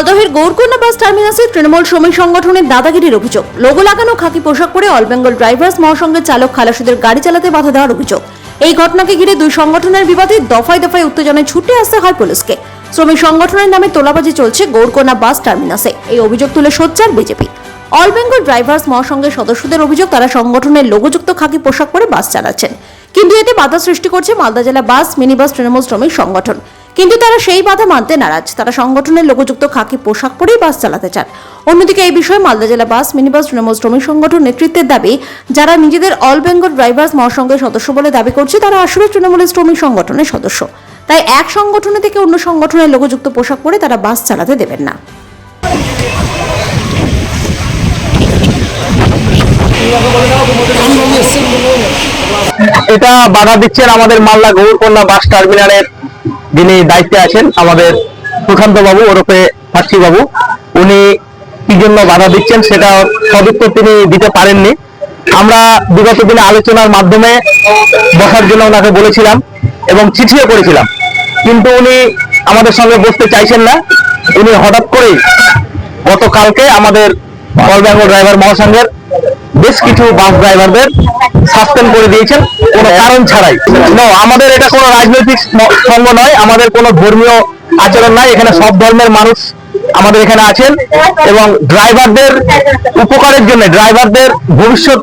মালদহের গৌরকন্যা বাস টার্মিনাসে তৃণমূল শ্রমিক সংগঠনের দাদাগিরির অভিযোগ। লোগো লাগানো খাকি পোশাক পরে অল বেঙ্গল ড্রাইভার্স মহাসংঘের চালক খালাসিদের গাড়ি চালাতে বাধা দেওয়ার অভিযোগ। এই ঘটনাকে ঘিরে দুই সংগঠনের বিবাদে দফায় দফায় উত্তেজনায় ছুটে আসতে হয় পুলিশকে। শ্রমিক সংগঠনের নামে তোলাবাজি চলছে গৌরকন্যা বাস টার্মিনাসে। এই অভিযোগ তুলে সোচ্চার বিজেপি। অল বেঙ্গল ড্রাইভার্স মহাসংঘের সদস্যদের অভিযোগ, তারা সংগঠনের লোগোযুক্ত খাকি পোশাক পরে বাস চালাচ্ছেন। কিন্তু এতে বাধা সৃষ্টি করছে মালদা জেলা বাস মিনি বাস তৃণমূল শ্রমিক সংগঠন। কিন্তু তারা সেই বাধা মানতে নারাজ। তারা সংগঠনের লোকযুক্ত খাকি পোশাক পরেই বাস চালাতে চান। অন্যদিকে এই বিষয়ে মালদা জেলা বাস মিনি বাস তৃণমূল শ্রমিক সংগঠন নেতৃত্বের দাবি, যারা নিজেদের অল বেঙ্গল ড্রাইভার্স মহাসংঘের সদস্য বলে দাবি করছে, তারা আসলে তৃণমূলের শ্রমিক সংগঠনের সদস্য। তাই এক সংগঠনে থেকে অন্য সংগঠনের লোকযুক্ত পোশাক পরে তারা বাস চালাতে দেবেন না। এটা বাধা দিচ্ছেন আমাদের মালদা গৌরকন্যা বাস টার্মিনালের যিনি দায়িত্বে আছেন আমাদের সুশান্ত বাবু ওরফে সাক্ষী বাবু উনি কি জন্য বাধা দিচ্ছেন সেটা সদুত্তর তিনি দিতে পারেননি। আমরা বিগত দিনে আলোচনার মাধ্যমে বসার জন্য ওনাকে বলেছিলাম এবং চিঠিও করেছিলাম। কিন্তু উনি আমাদের সঙ্গে বসতে চাইছেন না। উনি হঠাৎ করেই গতকালকে আমাদের অল বেঙ্গল ড্রাইভার মহাসংঘের বেশ কিছু বাস ড্রাইভারদের সাসপেন্ড করে দিয়েছেন, কোনো কারণ ছাড়াই। আমাদের এটা কোনো রাজনৈতিক সঙ্গ নয়, আমাদের কোনো ধর্মীয় আচরণ নয় এখানে সব ধর্মের মানুষ আমাদের এখানে আছেন এবং ড্রাইভারদের উপকারের জন্য ড্রাইভারদের ভবিষ্যৎ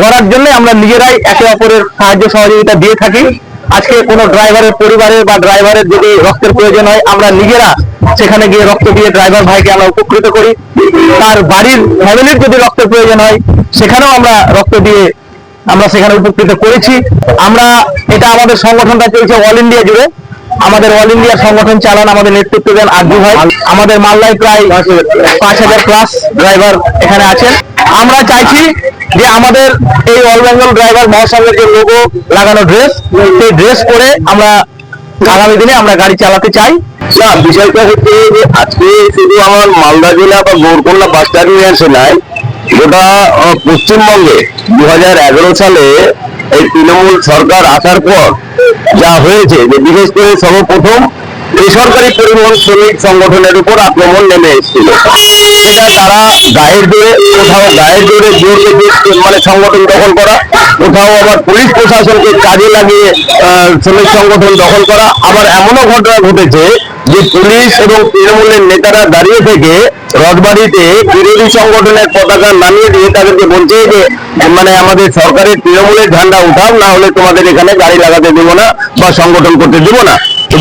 গড়ার জন্য আমরা নিজেরাই একে অপরের সাহায্য সহযোগিতা দিয়ে থাকি। আজকে কোনো ড্রাইভারের পরিবারের বা ড্রাইভারের যদি রক্তের প্রয়োজন হয়, আমরা নিজেরা সেখানে গিয়ে রক্ত দিয়ে ড্রাইভার ভাইকে আমরা উপকৃত করি। তার বাড়ির ফ্যামিলির যদি রক্তের প্রয়োজন হয়, সেখানেও আমরা রক্ত দিয়ে আমরা সেখানে উপকৃত করেছি। আমরা এটা আমাদের সংগঠনটা চলছে অল ইন্ডিয়া জুড়ে। আমাদের অল ইন্ডিয়া সংগঠন চালান আমাদের নেতৃত্ব দেন আরজু ভাই। আমাদের মালদায় প্রায় পাঁচ হাজার প্লাস ড্রাইভার এখানে আছেন। আমরা চাইছি যে আমাদের এই অল বেঙ্গল ড্রাইভার মহাসংঘের যে লোগো লাগানো ড্রেস সেই ড্রেস পরে আমরা আগামী দিনে আমরা গাড়ি চালাতে চাই। না বিষয়টা হচ্ছে যে আজকে শুধু আমার মালদা জেলা বা গৌরকন্যা বাস টার্মিনাসে নাই, গোটা পশ্চিমবঙ্গে দু হাজার এগারো সালে এই তৃণমূল সরকার আসার পর যা হয়েছে যে বিশেষ করে সর্বপ্রথম বেসরকারি পরিবহন শ্রমিক সংগঠনের উপর আক্রমণ নেমে এসেছিল। সেটা তারা গায়ের জোরে, কোথাও গায়ের জোরে জোর বেঁধে মানে সংগঠন দখল করা, কোথাও আবার পুলিশ প্রশাসনকে কাজে লাগিয়ে শ্রমিক সংগঠন দখল করা, আবার এমনও ঘটনা ঘটেছে যে পুলিশ এবং তৃণমূলের নেতারা দাঁড়িয়ে থেকে রথবাড়িতে বিরোধী সংগঠনের পতাকা নামিয়ে দিয়ে তাদেরকে বলছে যে মানে আমাদের সরকারের তৃণমূলের ঝান্ডা উঠাও, না হলে তোমাদের এখানে গাড়ি লাগাতে দেবো না বা সংগঠন করতে দেবো না।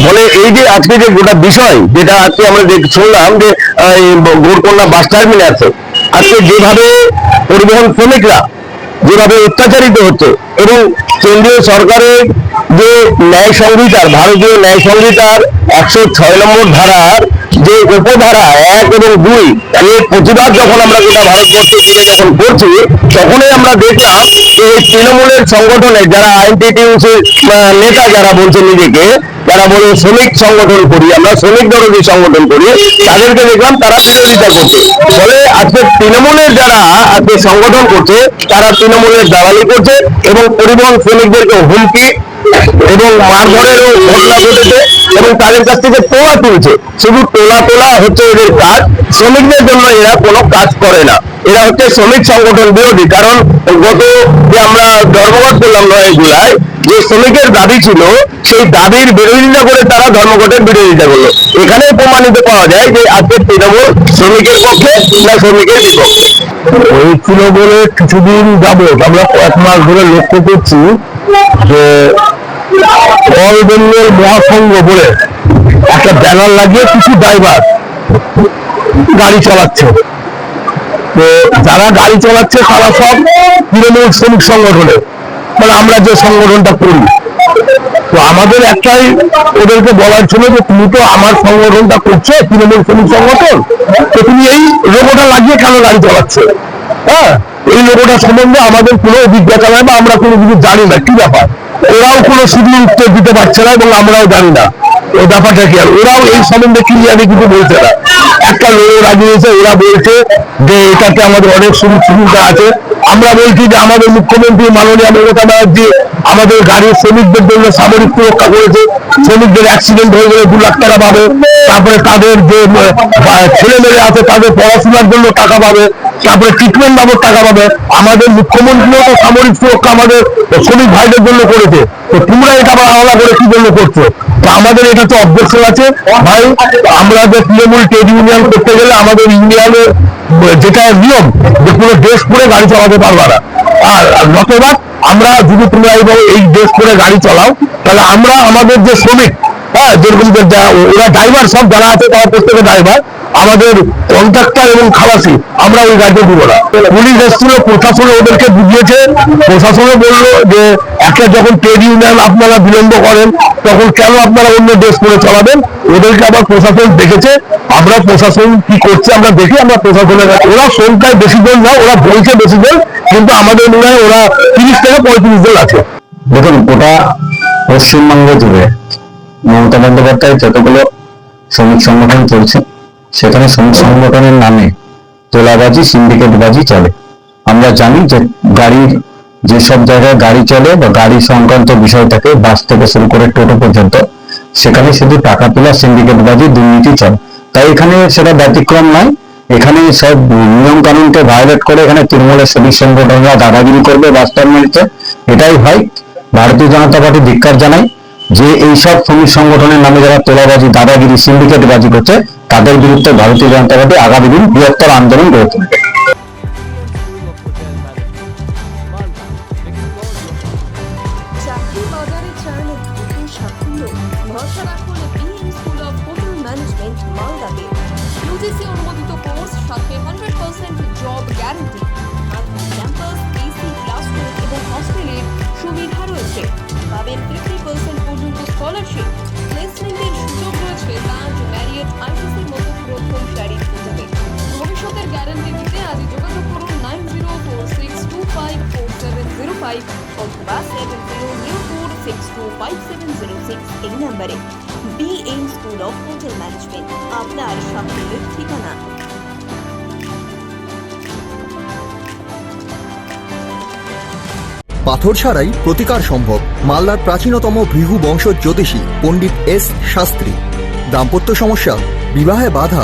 ফলে এই যে আজকে যে গোটা বিষয়, যেটা আজকে আমরা শুনলাম যে গৌরকন্যা বাস টার্মিনাসে আজকে যেভাবে পরিবহন শ্রমিকরা যেভাবে অত্যাচারিত হচ্ছে এবং কেন্দ্রীয় সরকারের যে ন্যায় সংহিতার, ভারতীয় ন্যায় সংহিতার একশো ছয় নম্বর ধারার যে উপধারা এক এবং দুই এর প্রতিবাদ যখন আমরা গোটা ভারতবর্ষে জুড়ে যখন করছি, তখনই আমরা দেখলাম যে তৃণমূলের সংগঠনে যারা আইনটি নেতা যারা বলছে নিজেকে যারা বলে শ্রমিক সংগঠন করি, আমরা শ্রমিক দরদি সংগঠন করি, তাদেরকে দেখলাম তারা বিরোধিতা করছে। ফলে আজকে তৃণমূলের যারা আজকে সংগঠন করছে, তারা তৃণমূলের দালালি করছে এবং পরিবহন শ্রমিকদেরকে হুমকি এবং মারধরেরও ঘটনা ঘটেছে এবং তাদের কাছ থেকে তোলা তুলছে। শুধু তোলা তোলা হচ্ছে এদের কাজ, শ্রমিকদের জন্য এরা কোনো কাজ করে না। এরা হচ্ছে শ্রমিক সংগঠন বিরোধী, কারণ গত যে আমরা ধর্মঘট করলাম নয় জুলাই, যে শ্রমিকের দাবি ছিল সেই দাবির বিরোধিতা করে তারা ধর্মঘটের বিরোধিতা করল। এখানে প্রমাণিত পাওয়া যায় যে আজকে তৃণমূল শ্রমিকের পক্ষে না শ্রমিকের বিপক্ষে। হয়েছিল বলে কিছুদিন যাবত আমরা কয়েক মাস ধরে লক্ষ্য করছি যে অল বেঙ্গল মহাসংঘ বলে একটা ব্যানার লাগিয়ে কিছু ড্রাইভার গাড়ি চালাচ্ছে। তো যারা গাড়ি চালাচ্ছে তারা সব তৃণমূল শ্রমিক সংগঠনে। মানে আমরা যে সংগঠনটা করি তো আমাদের একটাই ওদেরকে বলার ছিল যে তুমি তো আমার সংগঠনটা করছ, তৃণমূল শ্রমিক সংগঠন, তো তুমি এই লোগোটা লাগিয়ে কেন গাড়ি চালাচ্ছে? হ্যাঁ? এই লোগোটা সম্বন্ধে আমাদের কোনো অভিজ্ঞতা নাই বা আমরা কোনো কিছু জানি না, কি ব্যাপার? ওরাও কোনো শুধু উত্তর দিতে পারছে না এবং আমরাও জানি না। ওই ব্যাপারটা কি? আর ওরাও এই সম্বন্ধে ক্লিয়ারলি কিছু বলছে না। একটা লোক লাগিয়েছে ওরা বলছে যে এটাতে আমাদের অনেক সুযোগ সুবিধা আছে আমরা বলছি যে আমাদের মুখ্যমন্ত্রী মাননীয় মমতা ব্যানার্জি আমাদের গাড়ির শ্রমিকদের জন্য সামরিক সুরক্ষা করেছে। শ্রমিকদের অ্যাক্সিডেন্ট হয়ে গেলে দু লাখ টাকা পাবে। তারপরে তাদের যে ছেলে মেয়ে আছে, তাদের পড়াশোনার জন্য টাকা পাবে। তারপরে ট্রিটমেন্ট বাবদ টাকা পাবে। আমাদের মুখ্যমন্ত্রীও তো সামরিক সুরক্ষা আমাদের শ্রমিক ভাইদের জন্য করেছে। তো তোমরা এটা আবার আলাদা করে কি জন্য করছ? আমাদের এটা তো অবজেকশন আছে। ভাই, আমরা যে তৃণমূল ট্রেড ইউনিয়ন করতে গেলে আমাদের ইউনিয়নের যেটা নিয়ম, যে কোনো ড্রেস পরে গাড়ি চালাতে পারবা না। আর নতবা আমরা যদি তোমরা এইভাবে এই ড্রেস পরে গাড়ি চালাও, তাহলে আমরা আমাদের যে শ্রমিক হ্যাঁ যেরকম ওরা ড্রাইভার সব যারা আছে তারা প্রত্যেকে ড্রাইভার আমাদের কন্ট্রাক্টর এবং খালাসি আমরা ওই গাড়িতে দিব না। পুলিশ এসেছিল, প্রশাসনে ওদেরকে বুঝিয়েছে প্রশাসনে বলল যে একটা যখন ট্রেড ইউনিয়ন আপনারা বিলম্ব করেন, তখন কেন আপনারা অন্য দেশ করে চালাবেন? ওদেরকে আবার প্রশাসন দেখেছে, আমরা প্রশাসন কি করছে আমরা দেখি, আমরা প্রশাসনের ওরা সংখ্যায় বেশি জন না, ওরা বলছে বেশি জন কিন্তু আমাদের মনে হয় ওরা তিরিশ থেকে পঁয়ত্রিশ জন আছে। দেখুন, গোটা পশ্চিমবঙ্গ জুড়ে মমতা বন্দ্যোপাধ্যায় যতগুলো শ্রমিক সংগঠন চলছে সেখানে সংগঠনের নামে তোলাবাজি, সিন্ডিকেটবাজি চলে। আমরা জানি যে গাড়ির যেসব জায়গায় গাড়ি চলে বা গাড়ি সংক্রান্ত বিষয় থাকে, বাস থেকে শুরু করে টোটো পর্যন্ত, সেখানে শুধু টাকা তোলা, সিন্ডিকেটবাজি, দুর্নীতি চলে। তাই এখানে সেটা ব্যতিক্রম নয়। এখানে সব নিয়ম কানুনকে ভায়োলেট করে এখানে তৃণমূলের শ্রমিক সংগঠনরা দাদাগিরি করবে, বাস টার্মিনালতে এটাই হয়। ভারতীয় জনতা পার্টি ধিক্কার জানায় যে এইসব শ্রমিক সংগঠনের নামে যারা তোলাবাজি, দাদাগিরি, সিন্ডিকেটবাজি করছে তাদের বিরুদ্ধে ভারতীয় জনতা পার্টি আগামী দিন বৃহত্তর আন্দোলন গড়ে তুলবে। অনুমোদিত কোর্স পার্সেন্ট গ্যারান্টি এবং রয়েছে। ফিফটি পার্সেন্ট পর্যন্ত স্কলারশিপ প্লেসমেন্টের সুযোগ রয়েছে লাঞ্চ ম্যারিয়েট আইটিসির সারির সুযোগে ভবিষ্যতের গ্যারান্টি দিতে আজই যোগাযোগ করুন nine zero four six two five four seven zero five অথবা seven zero zero four six two five seven zero six এই নম্বরে। B M school of hotel management আপনার সাফল্যের ঠিকানা। পাথর ছাড়াই প্রতিকার সম্ভব মালদার প্রাচীনতম ভৃহু বংশ জ্যোতিষী পণ্ডিত এস শাস্ত্রী। দাম্পত্য সমস্যা, বিবাহে বাধা